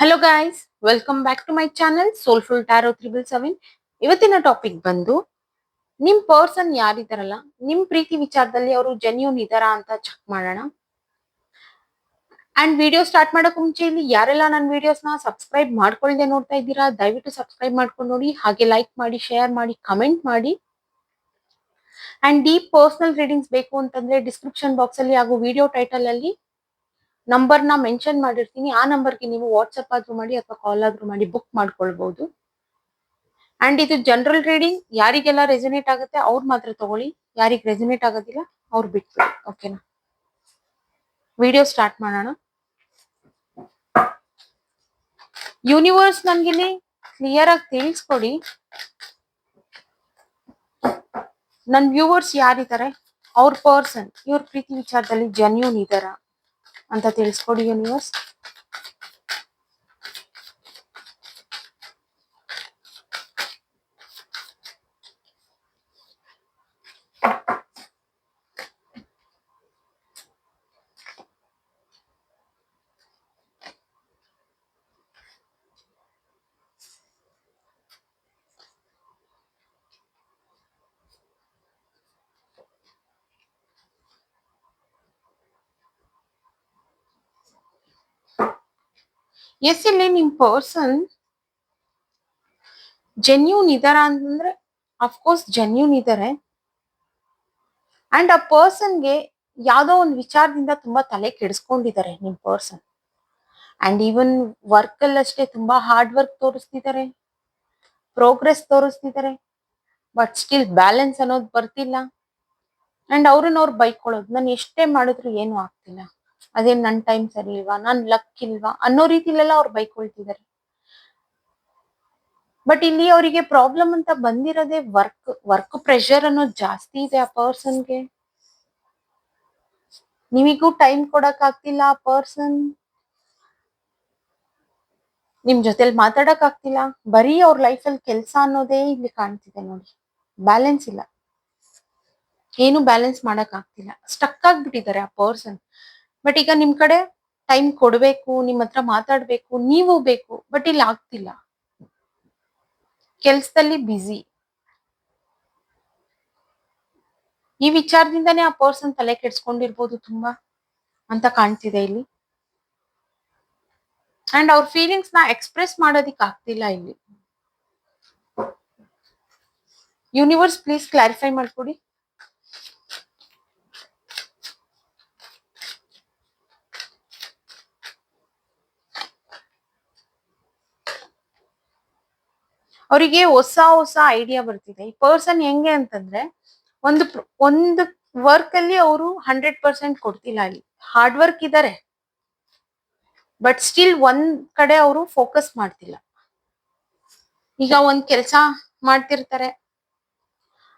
Hello guys welcome back to my channel soulful tarot triple seven ಇವತ್ತಿನ topic ಬಂದು, ನಿಮ್ person ಯಾರಿದಾರಲ್ಲ ನಿಮ್ ಪ್ರೀತಿ ವಿಚಾರದಲ್ಲಿ ಅವರು ಜೆನ್ಯೂನ್ ಇದಾರ ಅಂತ ಚೆಕ್ ಮಾಡೋಣ. ಅಂಡ್ ವಿಡಿಯೋ ಸ್ಟಾರ್ಟ್ ಮಾಡೋಕೆ ಮುಂಚೆ ಇಲ್ಲಿ ಯಾರೆಲ್ಲ ನನ್ನ ವಿಡಿಯೋಸ್ನ ಸಬ್ಸ್ಕ್ರೈಬ್ ಮಾಡ್ಕೊಳ್ಳದೆ ನೋಡ್ತಾ ಇದ್ದೀರಾ, ದಯವಿಟ್ಟು ಸಬ್ಸ್ಕ್ರೈಬ್ ಮಾಡ್ಕೊಂಡು ನೋಡಿ, ಹಾಗೆ ಲೈಕ್ ಮಾಡಿ ಶೇರ್ ಮಾಡಿ ಕಮೆಂಟ್ ಮಾಡಿ. ಅಂಡ್ ಡೀಪ್ ಪರ್ಸನಲ್ ರೀಡಿಂಗ್ಸ್ ಬೇಕು ಅಂತಂದ್ರೆ ಡಿಸ್ಕ್ರಿಪ್ಷನ್ ಬಾಕ್ಸ್ ಅಲ್ಲಿ ಹಾಗೂ ವಿಡಿಯೋ ಟೈಟಲ್ ಅಲ್ಲಿ ನಂಬರ್ನ ಮೆನ್ಷನ್ ಮಾಡಿರ್ತೀನಿ. ಆ ನಂಬರ್ಗೆ ನೀವು ವಾಟ್ಸ್ಆಪ್ ಆದ್ರೂ ಮಾಡಿ ಅಥವಾ ಕಾಲ್ ಆದ್ರೂ ಮಾಡಿ ಬುಕ್ ಮಾಡ್ಕೊಳ್ಬಹುದು ಅಂಡ್ ಇದು ಜನರಲ್ ರೀಡಿಂಗ್ ಯಾರಿಗೆಲ್ಲ ರೆಸಿನೇಟ್ ಆಗುತ್ತೆ ಅವ್ರು ಮಾತ್ರ ತಗೊಳ್ಳಿ. ಯಾರಿಗೆ ರೆಸಿನೇಟ್ ಆಗೋದಿಲ್ಲ ಅವ್ರು ಬಿಟ್ಟು ಓಕೆನಾ ವಿಡಿಯೋ ಸ್ಟಾರ್ಟ್ ಮಾಡೋಣ. ಯೂನಿವರ್ಸ್ ನನ್ಗಿಲ್ಲಿ ಕ್ಲಿಯರ್ ಆಗಿ ತಿಳಿಸ್ಕೊಡಿ. ನನ್ನ ವ್ಯೂವರ್ಸ್ ಯಾರಿದ್ದಾರೆ ಅವ್ರ ಪರ್ಸನ್ ಇವ್ರ ಪ್ರೀತಿ ವಿಚಾರದಲ್ಲಿ ಜನ್ಯೂನ್ ಇದಾರ? ಅಂತ ತಿಳಿಸ್ಕೊಡಿ ಯೂನಿವರ್ಸ್ ಎಸ್ ಇಲ್ಲಿ ನಿಮ್ ಪರ್ಸನ್ ಜೆನ್ಯೂನ್ ಇದಾರ ಅಂತಂದ್ರೆ ಅಫ್ಕೋರ್ಸ್ ಜೆನ್ಯೂನ್ ಇದಾರೆ. ಅಂಡ್ ಆ ಪರ್ಸನ್ಗೆ ಯಾವುದೋ ಒಂದು ವಿಚಾರದಿಂದ ತುಂಬಾ ತಲೆ ಕೆಡಿಸ್ಕೊಂಡಿದ್ದಾರೆ ನಿಮ್ ಪರ್ಸನ್ ಅಂಡ್ ಈವನ್ ವರ್ಕ್ ಅಲ್ಲಷ್ಟೇ ತುಂಬಾ ಹಾರ್ಡ್ ವರ್ಕ್ ತೋರಿಸ್ತಿದ್ದಾರೆ ಪ್ರೋಗ್ರೆಸ್ ತೋರಿಸ್ತಿದ್ದಾರೆ ಬಟ್ ಸ್ಟಿಲ್ ಬ್ಯಾಲೆನ್ಸ್ ಅನ್ನೋದು ಬರ್ತಿಲ್ಲ. ಅಂಡ್ ಅವ್ರನ್ನ ಅವ್ರು ಬೈಕೊಳ್ಳೋದು. ನಾನು ಎಷ್ಟೇ ಮಾಡಿದ್ರು ಏನು ಆಗ್ತಿಲ್ಲ. ಅದೇನ್ ನನ್ ಟೈಮ್ ಸರಿ ಇಲ್ವಾ? ನನ್ ಲಕ್ ಇಲ್ವಾ? ಅನ್ನೋ ರೀತಿಲೆಲ್ಲ ಅವ್ರು ಬೈಕೊಳ್ತಿದ್ದಾರೆ ಬಟ್ ಇಲ್ಲಿ ಅವರಿಗೆ ಪ್ರಾಬ್ಲಮ್ ಅಂತ ಬಂದಿರೋದೇ ವರ್ಕ್ ವರ್ಕ್ ಪ್ರೆಷರ್ ಅನ್ನೋದು ಜಾಸ್ತಿ ಇದೆ ಆ ಪರ್ಸನ್ಗೆ ನಿಮಿಗೂ ಟೈಮ್ ಕೊಡಕ್ ಆಗ್ತಿಲ್ಲ ಆ ಪರ್ಸನ್ ನಿಮ್ ಜೊತೆಲಿ ಮಾತಾಡಕ್ ಆಗ್ತಿಲ್ಲ. ಬರೀ ಅವ್ರ ಲೈಫ್ ಅಲ್ಲಿ ಕೆಲ್ಸ ಅನ್ನೋದೇ ಇಲ್ಲಿ ಕಾಣ್ತಿದೆ ನೋಡಿ. ಬ್ಯಾಲೆನ್ಸ್ ಇಲ್ಲ. ಏನು ಬ್ಯಾಲೆನ್ಸ್ ಮಾಡಕ್ ಆಗ್ತಿಲ್ಲ. ಸ್ಟಕ್ ಆಗ್ಬಿಟ್ಟಿದ್ದಾರೆ ಆ ಪರ್ಸನ್ ಬಟ್ ಈಗ ನಿಮ್ ಕಡೆ ಟೈಮ್ ಕೊಡ್ಬೇಕು, ನಿಮ್ ಹತ್ರ ಮಾತಾಡ್ಬೇಕು, ನೀವು ಬೇಕು ಬಟ್ ಇಲ್ಲಿ ಆಗ್ತಿಲ್ಲ. ಕೆಲ್ಸದಲ್ಲಿ ಬ್ಯುಸಿ ಈ ವಿಚಾರದಿಂದಾನೇ ಆ ಪರ್ಸನ್ ತಲೆ ಕೆಡ್ಸ್ಕೊಂಡಿರ್ಬೋದು ತುಂಬಾ ಅಂತ ಕಾಣ್ತಿದೆ ಇಲ್ಲಿ. ಅಂಡ್ ಅವ್ರ ಫೀಲಿಂಗ್ಸ್ನ ಎಕ್ಸ್ಪ್ರೆಸ್ ಮಾಡೋದಿಕ್ ಆಗ್ತಿಲ್ಲ ಇಲ್ಲಿ. ಯೂನಿವರ್ಸ್ ಪ್ಲೀಸ್ ಕ್ಲಾರಿಫೈ ಮಾಡ್ಕೊಡಿ. ಅವರಿಗೆ ಹೊಸ ಹೊಸ ಐಡಿಯಾ ಬರ್ತಿದೆ. ಈ ಪರ್ಸನ್ ಹೆಂಗೆ ಅಂತಂದ್ರೆ ಒಂದು ಒಂದು ವರ್ಕ್ ಅಲ್ಲಿ ಅವರು ಹಂಡ್ರೆಡ್ ಪರ್ಸೆಂಟ್ ಕೊಡ್ತಿಲ್ಲ ಅಲ್ಲಿ. ಹಾರ್ಡ್ ವರ್ಕ್ ಇದಾರೆ. ಬಟ್ ಸ್ಟಿಲ್ ಒಂದ್ ಕಡೆ ಅವರು ಫೋಕಸ್ ಮಾಡ್ತಿಲ್ಲ. ಈಗ ಒಂದ್ ಕೆಲಸ ಮಾಡ್ತಿರ್ತಾರೆ.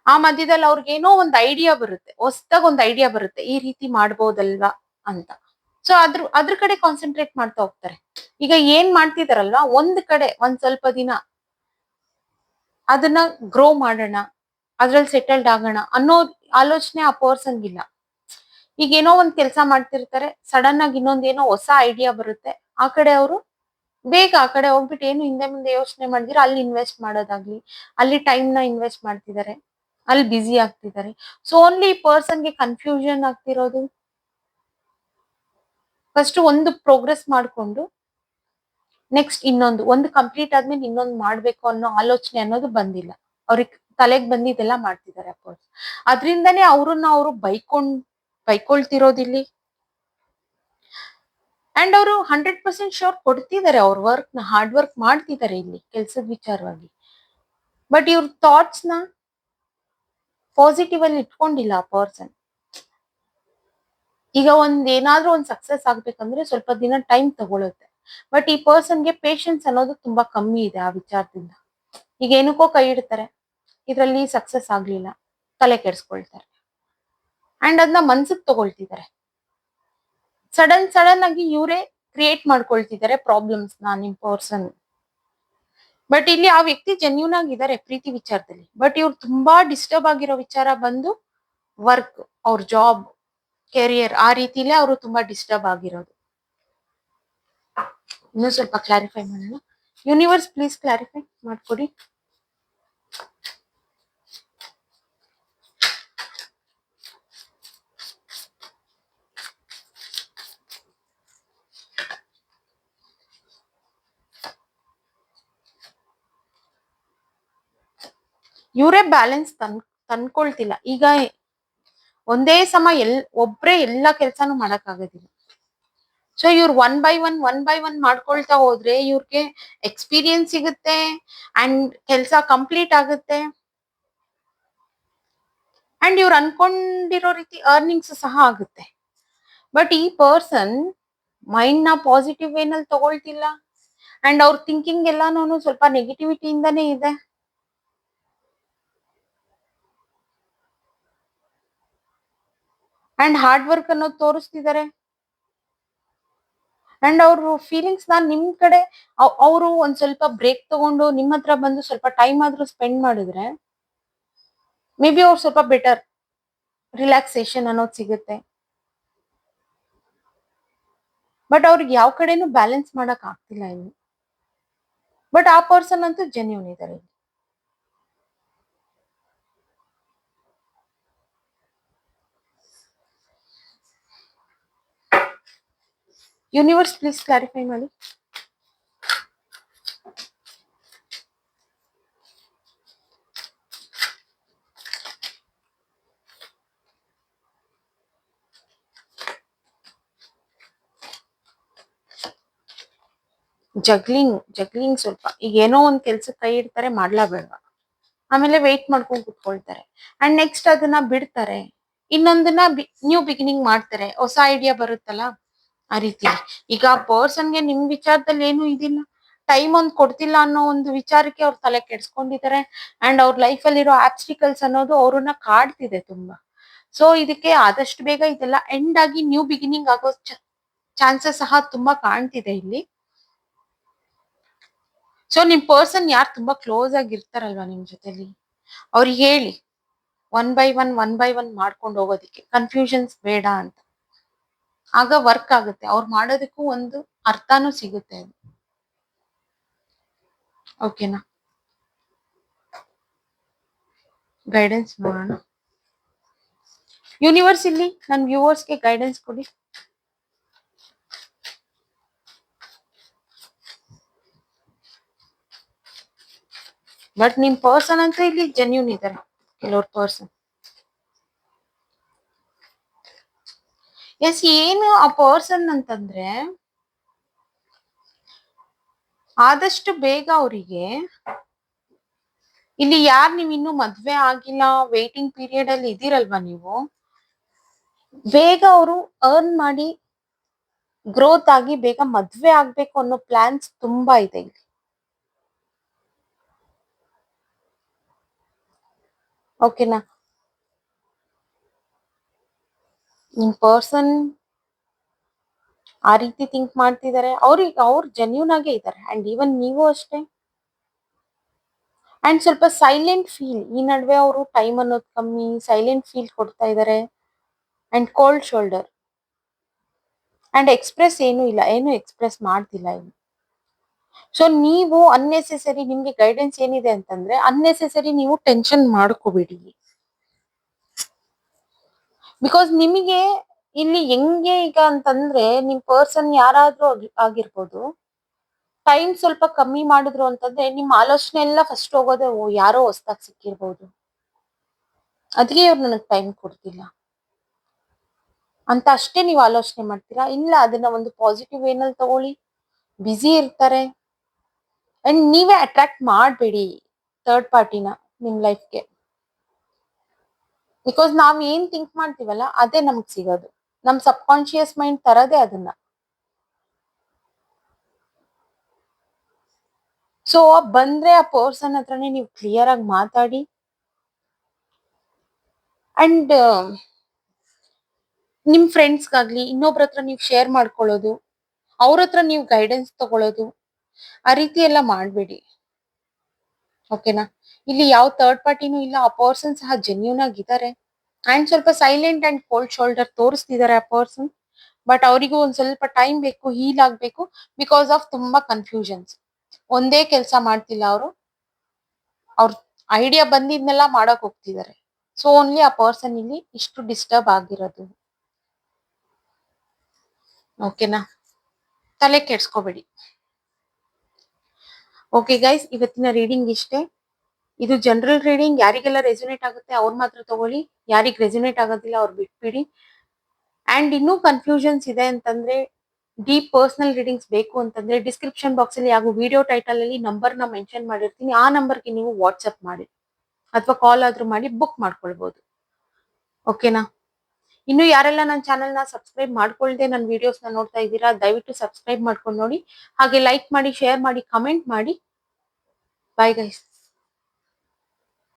ಆ ಮಧ್ಯದಲ್ಲಿ ಅವ್ರಿಗೆ ಏನೋ ಒಂದ್ ಐಡಿಯಾ ಬರುತ್ತೆ. ಹೊಸದಾಗ ಒಂದ್ ಐಡಿಯಾ ಬರುತ್ತೆ. ಈ ರೀತಿ ಮಾಡ್ಬೋದಲ್ವಾ ಅಂತ. ಸೊ ಅದ್ರ ಅದ್ರ ಕಡೆ ಕಾನ್ಸಂಟ್ರೇಟ್ ಮಾಡ್ತಾ ಹೋಗ್ತಾರೆ. ಈಗ ಏನ್ ಮಾಡ್ತಿದಾರಲ್ವಾ? ಒಂದ್ ಕಡೆ ಒಂದ್ ಸ್ವಲ್ಪ ದಿನ ಅದನ್ನ ಗ್ರೋ ಮಾಡೋಣ, ಅದ್ರಲ್ಲಿ ಸೆಟಲ್ಡ್ ಆಗೋಣ ಅನ್ನೋ ಆಲೋಚನೆ ಆ ಪರ್ಸನ್ಗಿಲ್ಲ ಈಗ ಏನೋ ಒಂದ್ ಕೆಲಸ ಮಾಡ್ತಿರ್ತಾರೆ ಸಡನ್ ಆಗಿ ಇನ್ನೊಂದ್ ಏನೋ ಹೊಸ ಐಡಿಯಾ ಬರುತ್ತೆ, ಆ ಕಡೆ ಅವರು ಬೇಗ ಆ ಕಡೆ ಹೋಗ್ಬಿಟ್ಟು ಏನು ಹಿಂದೆ ಮುಂದೆ ಯೋಚನೆ ಮಾಡಿದಿರ, ಅಲ್ಲಿ ಇನ್ವೆಸ್ಟ್ ಮಾಡೋದಾಗ್ಲಿ, ಅಲ್ಲಿ ಟೈಮ್ನ ಇನ್ವೆಸ್ಟ್ ಮಾಡ್ತಿದ್ದಾರೆ, ಅಲ್ಲಿ ಬ್ಯುಸಿ ಆಗ್ತಿದ್ದಾರೆ. ಸೊ ಓನ್ಲಿ ಪರ್ಸನ್ಗೆ ಕನ್ಫ್ಯೂಷನ್ ಆಗ್ತಿರೋದು. ಫಸ್ಟ್ ಒಂದು ಪ್ರೋಗ್ರೆಸ್ ಮಾಡ್ಕೊಂಡು ನೆಕ್ಸ್ಟ್ ಇನ್ನೊಂದು, ಒಂದು ಕಂಪ್ಲೀಟ್ ಆದ್ಮೇಲೆ ಇನ್ನೊಂದು ಮಾಡ್ಬೇಕು ಅನ್ನೋ ಆಲೋಚನೆ ಅನ್ನೋದು ಬಂದಿಲ್ಲ. ಅವ್ರಿಗೆ ತಲೆಗೆ ಬಂದಿದ್ದೆಲ್ಲ ಮಾಡ್ತಿದ್ದಾರೆ ಅಫ್ಕೋರ್ಸ್ ಅದ್ರಿಂದನೇ ಅವ್ರನ್ನ ಅವರು ಬೈಕೊಂಡ್, ಬೈಕೊಳ್ತಿರೋದಿಲ್ಲಿ. ಅಂಡ್ ಅವರು ಹಂಡ್ರೆಡ್ ಪರ್ಸೆಂಟ್ ಶೋರ್ ಕೊಡ್ತಿದ್ದಾರೆ, ಅವ್ರ ವರ್ಕ್ನ ಹಾರ್ಡ್ ವರ್ಕ್ ಮಾಡ್ತಿದ್ದಾರೆ ಇಲ್ಲಿ, ಕೆಲ್ಸದ ವಿಚಾರವಾಗಿ. ಬಟ್ ಇವ್ರ ಥಾಟ್ಸ್ನ ಪಾಸಿಟಿವ್ ಅಲ್ಲಿ ಇಟ್ಕೊಂಡಿಲ್ಲ ಆ ಪರ್ಸನ್ ಈಗ ಒಂದ್ ಏನಾದ್ರೂ ಒಂದ್ ಸಕ್ಸಸ್ ಆಗ್ಬೇಕಂದ್ರೆ ಸ್ವಲ್ಪ ದಿನ ಟೈಮ್ ತಗೊಳುತ್ತೆ. ಬಟ್ ಈ ಪರ್ಸನ್ಗೆ ಪೇಷನ್ಸ್ ಅನ್ನೋದು ತುಂಬಾ ಕಮ್ಮಿ ಇದೆ ಆ ವಿಚಾರದಿಂದ. ಈಗ ಏನಕ್ಕೋ ಕೈ ಇಡ್ತಾರೆ. ಇದ್ರಲ್ಲಿ ಸಕ್ಸಸ್ ಆಗ್ಲಿಲ್ಲ. ತಲೆ ಕೆಡಿಸ್ಕೊಳ್ತಾರೆ. ಅಂಡ್ ಅದನ್ನ ಮನ್ಸಿಗೆ ತಗೊಳ್ತಿದ್ದಾರೆ. ಸಡನ್ ಸಡನ್ ಆಗಿ ಇವರೇ ಕ್ರಿಯೇಟ್ ಮಾಡ್ಕೊಳ್ತಿದ್ದಾರೆ ಪ್ರಾಬ್ಲಮ್ಸ್ನ ನಿಮ್ ಪರ್ಸನ್ ಬಟ್ ಇಲ್ಲಿ ಆ ವ್ಯಕ್ತಿ ಜೆನ್ಯೂನ್ ಆಗಿದ್ದಾರೆ ಪ್ರೀತಿ ವಿಚಾರದಲ್ಲಿ. ಬಟ್ ಇವ್ರು ತುಂಬಾ ಡಿಸ್ಟರ್ಬ್ ಆಗಿರೋ ವಿಚಾರ ಬಂದು ವರ್ಕ್ ಅವ್ರ ಜಾಬ್ ಕೆರಿಯರ್ ಆ ರೀತಿಲೇ ಅವರು ತುಂಬಾ ಡಿಸ್ಟರ್ಬ್ ಆಗಿರೋದು. ಇನ್ನೂ ಸ್ವಲ್ಪ ಕ್ಲಾರಿಫೈ ಮಾಡೋಣ. ಯೂನಿವರ್ಸ್ ಪ್ಲೀಸ್ ಕ್ಲಾರಿಫೈ ಮಾಡ್ಕೊಡಿ. ಇವರೇ ಬ್ಯಾಲೆನ್ಸ್ ತನ್ ತಂದ್ಕೊಳ್ತಿಲ್ಲ. ಈಗ ಒಂದೇ ಸಮ ಎಲ್, ಒಬ್ರೇ ಎಲ್ಲ ಕೆಲ್ಸಾನು ಮಾಡಕ್ ಆಗೋದಿಲ್ಲ ಸೊ ಇವ್ರು one by one one by one ಮಾಡ್ಕೊಳ್ತಾ ಹೋದ್ರೆ ಇವ್ರಿಗೆ ಎಕ್ಸ್ಪೀರಿಯನ್ಸ್ ಸಿಗುತ್ತೆ ಅಂಡ್ ಕೆಲಸ ಕಂಪ್ಲೀಟ್ ಆಗುತ್ತೆ. ಅಂಡ್ ಇವ್ರು ಅನ್ಕೊಂಡಿರೋ ರೀತಿ ಅರ್ನಿಂಗ್ಸ್ ಸಹ ಆಗುತ್ತೆ. ಬಟ್ ಈ ಪರ್ಸನ್ ಮೈಂಡ್ನ ಪಾಸಿಟಿವ್ ವೇನಲ್ಲಿ ತಗೊಳ್ತಿಲ್ಲ. ಅಂಡ್ ಅವ್ರ ಥಿಂಕಿಂಗ್ ಎಲ್ಲಾನು ಸ್ವಲ್ಪ ನೆಗೆಟಿವಿಟಿಯಿಂದನೇ ಇದೆ. ಅಂಡ್ ಹಾರ್ಡ್ ವರ್ಕ್ ಅನ್ನೋದು ತೋರಿಸ್ತಿದ್ದಾರೆ ಅಂಡ್ ಅವ್ರ ಫೀಲಿಂಗ್ಸ್ನ ನಿಮ್ ಕಡೆ ಅವರು ಒಂದ್ ಸ್ವಲ್ಪ ಬ್ರೇಕ್ ತಗೊಂಡು ನಿಮ್ ಹತ್ರ ಬಂದು ಸ್ವಲ್ಪ ಟೈಮ್ ಆದ್ರೂ ಸ್ಪೆಂಡ್ ಮಾಡಿದ್ರೆ ಮೇ ಬಿ ಅವ್ರು ಸ್ವಲ್ಪ ಬೆಟರ್ ರಿಲ್ಯಾಕ್ಸೇಷನ್ ಅನ್ನೋದು ಸಿಗುತ್ತೆ. ಬಟ್ ಅವ್ರಿಗೆ ಯಾವ ಕಡೆನೂ ಬ್ಯಾಲೆನ್ಸ್ ಮಾಡಕ್ ಆಗ್ತಿಲ್ಲ ಇಲ್ಲಿ ಬಟ್ ಆ ಪರ್ಸನ್ ಅಂತೂ ಜೆನ್ಯೂನ್ ಇದಾರೆ ಇಲ್ಲಿ. ಯೂನಿವರ್ಸ್ ಪ್ಲೀಸ್ ಕ್ಲಾರಿಫೈ ಮಾಡಿ ಜಗ್ಲಿಂಗ್ ಜಗ್ಲಿಂಗ್ ಸ್ವಲ್ಪ. ಈಗ ಏನೋ ಒಂದ್ ಕೆಲ್ಸಕ್ಕೆ ಕೈ ಇಡ್ತಾರೆ ಮಾಡ್ಲಾ ಬೇಡವಾ ಆಮೇಲೆ ವೆಯ್ಟ್ ಮಾಡ್ಕೊಂಡು ಕುತ್ಕೊಳ್ತಾರೆ. ಅಂಡ್ ನೆಕ್ಸ್ಟ್ ಅದನ್ನ ಬಿಡ್ತಾರೆ. ಇನ್ನೊಂದನ್ನ ನ್ಯೂ ಬಿಗಿನಿಂಗ್ ಮಾಡ್ತಾರೆ. ಹೊಸ ಐಡಿಯಾ ಬರುತ್ತಲ್ಲ? ಆ ರೀತಿ. ಈಗ ಪರ್ಸನ್ಗೆ ನಿಮ್ ವಿಚಾರದಲ್ಲಿ ಏನು ಇದಿಲ್ಲ. ಟೈಮ್ ಒಂದ್ ಕೊಡ್ತಿಲ್ಲ ಅನ್ನೋ ಒಂದು ವಿಚಾರಕ್ಕೆ ಅವ್ರ ತಲೆ ಕೆಡ್ಸ್ಕೊಂಡಿದ್ದಾರೆ ಅಂಡ್ ಅವ್ರ ಲೈಫ್ ಅಲ್ಲಿರೋ ಆಬ್ಸ್ಟಿಕಲ್ಸ್ ಅನ್ನೋದು ಅವ್ರನ್ನ ಕಾಡ್ತಿದೆ ತುಂಬಾ. ಸೊ ಇದಕ್ಕೆ ಆದಷ್ಟು ಬೇಗ ಇದೆಲ್ಲ ಎಂಡ್ ಆಗಿ ನ್ಯೂ ಬಿಗಿನಿಂಗ್ ಆಗೋ ಚಾನ್ಸಸ್ ಸಹ ತುಂಬಾ ಕಾಣ್ತಿದೆ ಇಲ್ಲಿ. ಸೊ ನಿಮ್ ಪರ್ಸನ್ ಯಾರು ತುಂಬಾ ಕ್ಲೋಸ್ ಆಗಿ ಇರ್ತಾರಲ್ವಾ ನಿಮ್ ಜೊತೆಲಿ? ಅವ್ರಿಗೆ ಹೇಳಿ. One by one one by one ಮಾಡ್ಕೊಂಡು ಹೋಗೋದಿಕ್ಕೆ. ಕನ್ಫ್ಯೂಷನ್ಸ್ ಬೇಡ ಅಂತ. ಆಗ ವರ್ಕ್ ಆಗುತ್ತೆ. ಅವ್ರು ಮಾಡೋದಕ್ಕೂ ಒಂದು ಅರ್ಥನೂ ಸಿಗುತ್ತೆ ಅದು. ಓಕೆನಾ ಗೈಡೆನ್ಸ್ ನೋಡೋಣ. ಯೂನಿವರ್ಸ್ ಇಲ್ಲಿ ನನ್ನ ವ್ಯೂವರ್ಸ್ಗೆ ಗೈಡೆನ್ಸ್ ಕೊಡಿ. ಬಟ್ ನಿಮ್ ಪರ್ಸನ್ ಅಂತ ಇಲ್ಲಿ ಜೆನ್ಯೂನ್ ಇದ್ದಾರೆ ಕೆಲವ್ರ ಪರ್ಸನ್ ಎಸ್ ಏನು ಆ ಪರ್ಸನ್ ಅಂತಂದ್ರೆ ಆದಷ್ಟು ಬೇಗ ಅವರಿಗೆ ಇಲ್ಲಿ ಯಾರು ನೀವು ಇನ್ನು ಮದ್ವೆ ಆಗಿಲ್ಲ ವೇಟಿಂಗ್ ಪೀರಿಯಡ್ ಅಲ್ಲಿ ಇದೀರಲ್ವಾ ನೀವು? ಬೇಗ ಅವರು ಅರ್ನ್ ಮಾಡಿ ಗ್ರೋತ್ ಆಗಿ ಬೇಗ ಮದ್ವೆ ಆಗ್ಬೇಕು ಅನ್ನೋ ಪ್ಲಾನ್ಸ್ ತುಂಬಾ ಇದೆ ಇಲ್ಲಿ. ಓಕೆನಾ ನಿಮ್ ಪರ್ಸನ್ ಆ ರೀತಿ ಥಿಂಕ್ ಮಾಡ್ತಿದ್ದಾರೆ ಅವ್ರಿಗೆ ಅವ್ರು ಜೆನ್ಯೂನ್ ಆಗೇ ಇದ್ದಾರೆ ಅಂಡ್ ಈವನ್ ನೀವು ಅಷ್ಟೇ. ಅಂಡ್ ಸ್ವಲ್ಪ ಸೈಲೆಂಟ್ ಫೀಲ್ ಈ ನಡುವೆ ಅವರು ಟೈಮ್ ಅನ್ನೋದು ಕಮ್ಮಿ ಸೈಲೆಂಟ್ ಫೀಲ್ ಕೊಡ್ತಾ ಇದ್ದಾರೆ and cold shoulder and express ಏನು ಇಲ್ಲ. ಏನು ಎಕ್ಸ್ಪ್ರೆಸ್ ಮಾಡ್ತಿಲ್ಲ ಇನ್ನು ಸೊ ನೀವು ಅನ್ನೆಸೆಸರಿ ನಿಮ್ಗೆ ಗೈಡೆನ್ಸ್ ಏನಿದೆ ಅಂತಂದ್ರೆ ಅನ್ನೆಸೆಸರಿ ನೀವು ಟೆನ್ಷನ್ ಮಾಡ್ಕೋಬೇಡಿ. ಬಿಕಾಸ್ ನಿಮಗೆ ಇಲ್ಲಿ ಹೆಂಗೆ ಈಗ ಅಂತಂದ್ರೆ ನಿಮ್ ಪರ್ಸನ್ ಯಾರಾದ್ರೂ ಆಗಿ- ಆಗಿರ್ಬೋದು ಟೈಮ್ ಸ್ವಲ್ಪ ಕಮ್ಮಿ ಮಾಡಿದ್ರು ಅಂತಂದ್ರೆ ನಿಮ್ ಆಲೋಚನೆ ಎಲ್ಲ ಫಸ್ಟ್ ಹೋಗೋದೇ ಓ, ಯಾರೋ ಹೊಸ್ದಾಗ್ ಸಿಕ್ಕಿರ್ಬೋದು. ಅದಕ್ಕೆ ಅವ್ರು ನನಗ್ ಟೈಮ್ ಕೊಡ್ತಿಲ್ಲ. ಅಂತ ಅಷ್ಟೇ ನೀವು ಆಲೋಚನೆ ಮಾಡ್ತೀರಾ? ಇಲ್ಲ, ಅದನ್ನ ಒಂದು ಪಾಸಿಟಿವ್ ಏನಲ್ಲಿ ತಗೊಳ್ಳಿ. ಬ್ಯುಸಿ ಇರ್ತಾರೆ. ಅಂಡ್ ನೀವೇ ಅಟ್ರಾಕ್ಟ್ ಮಾಡಬೇಡಿ ಥರ್ಡ್ ಪಾರ್ಟಿನ ನಿಮ್ ಲೈಫ್ಗೆ ಬಿಕಾಸ್ ನಾವ್ ಏನ್ ಥಿಂಕ್ ಮಾಡ್ತೀವಲ್ಲ, ಅದೇ ನಮಗ್ ಸಿಗೋದು. ನಮ್ ಸಬ್ ಕಾನ್ಶಿಯಸ್ ಮೈಂಡ್ ತರದೇ ಅದನ್ನ. ಸೊ ಬಂದ್ರೆ ಆ ಪರ್ಸನ್ ಹತ್ರನೇ ನೀವು ಕ್ಲಿಯರ್ ಆಗಿ ಮಾತಾಡಿ. ಅಂಡ್ ನಿಮ್ ಫ್ರೆಂಡ್ಸ್ಗಾಗ್ಲಿ ಇನ್ನೊಬ್ರ ಹತ್ರ ನೀವು ಶೇರ್ ಮಾಡ್ಕೊಳ್ಳೋದು, ಅವ್ರ ಹತ್ರ ನೀವು ಗೈಡೆನ್ಸ್ ತಗೊಳ್ಳೋದು, ಆ ರೀತಿ ಎಲ್ಲ ಮಾಡಬೇಡಿ. ಓಕೆನಾ ಇಲ್ಲಿ ಯಾವ ಥರ್ಡ್ ಪಾರ್ಟಿನೂ ಇಲ್ಲ, ಆ ಪರ್ಸನ್ ಸಹ ಜೆನ್ಯೂನ್ ಆಗಿದ್ದಾರೆ ಆ್ಯಂಡ್ ಸ್ವಲ್ಪ ಸೈಲೆಂಟ್ ಅಂಡ್ ಕೋಲ್ಡ್ ಶೋಲ್ಡರ್ ತೋರಿಸ್ತಿದ್ದಾರೆ ಆ ಪರ್ಸನ್ ಬಟ್ ಅವರಿಗೂ ಒಂದ್ ಸ್ವಲ್ಪ ಟೈಮ್ ಬೇಕು ಹೀಲ್ ಆಗ್ಬೇಕು ಬಿಕಾಸ್ ಆಫ್ ತುಂಬಾ ಕನ್ಫ್ಯೂಷನ್ಸ್ ಒಂದೇ ಕೆಲಸ ಮಾಡ್ತಿಲ್ಲ ಅವರು. ಅವ್ರ ಐಡಿಯಾ ಬಂದಿದ್ನೆಲ್ಲ ಮಾಡೋಕೆ ಹೋಗ್ತಿದ್ದಾರೆ ಸೊ ಓನ್ಲಿ ಆ ಪರ್ಸನ್ ಇಲ್ಲಿ ಇಷ್ಟು ಡಿಸ್ಟರ್ಬ್ ಆಗಿರೋದು. ಓಕೆನಾ ತಲೆ ಕೆಡ್ಸ್ಕೋಬೇಡಿ. ಓಕೆ ಗೈಸ್ ಇವತ್ತಿನ ರೀಡಿಂಗ್ ಇಷ್ಟೇ. ಇದು ಜನರಲ್ ರೀಡಿಂಗ್ ಯಾರಿಗೆಲ್ಲ ರೆಸ್ಯುನೇಟ್ ಆಗುತ್ತೆ ಅವ್ರು ಮಾತ್ರ ತಗೊಳ್ಳಿ. ಯಾರಿಗ್ ರೆಸ್ಯುನೇಟ್ ಆಗೋದಿಲ್ಲ ಅವ್ರು ಬಿಟ್ಬಿಡಿ. ಅಂಡ್ ಇನ್ನೂ ಕನ್ಫ್ಯೂಷನ್ಸ್ ಇದೆ ಅಂತಂದ್ರೆ ಡೀಪ್ ಪರ್ಸನಲ್ ರೀಡಿಂಗ್ಸ್ ಬೇಕು ಅಂತಂದ್ರೆ ಡಿಸ್ಕ್ರಿಪ್ಷನ್ ಬಾಕ್ಸ್ ಅಲ್ಲಿ ಹಾಗೂ ವಿಡಿಯೋ ಟೈಟಲ್ ಅಲ್ಲಿ ನಂಬರ್ನ ಮೆನ್ಷನ್ ಮಾಡಿರ್ತೀನಿ. ಆ ನಂಬರ್ಗೆ ನೀವು ವಾಟ್ಸ್ಆಪ್ ಮಾಡಿ. ಅಥವಾ ಕಾಲ್ ಆದ್ರೂ ಮಾಡಿ ಬುಕ್ ಮಾಡ್ಕೊಳ್ಬಹುದು ಓಕೆನಾ ಇನ್ನು ಯಾರೆಲ್ಲ ನನ್ನ ಚಾನೆಲ್ನ ಸಬ್ಸ್ಕ್ರೈಬ್ ಮಾಡ್ಕೊಳ್ದೆ ನನ್ನ ವಿಡಿಯೋಸ್ನ ನೋಡ್ತಾ ಇದ್ದೀರಾ, ದಯವಿಟ್ಟು ಸಬ್ಸ್ಕ್ರೈಬ್ ಮಾಡ್ಕೊಂಡು ನೋಡಿ. ಹಾಗೆ ಲೈಕ್ ಮಾಡಿ ಶೇರ್ ಮಾಡಿ ಕಮೆಂಟ್ ಮಾಡಿ. Bye guys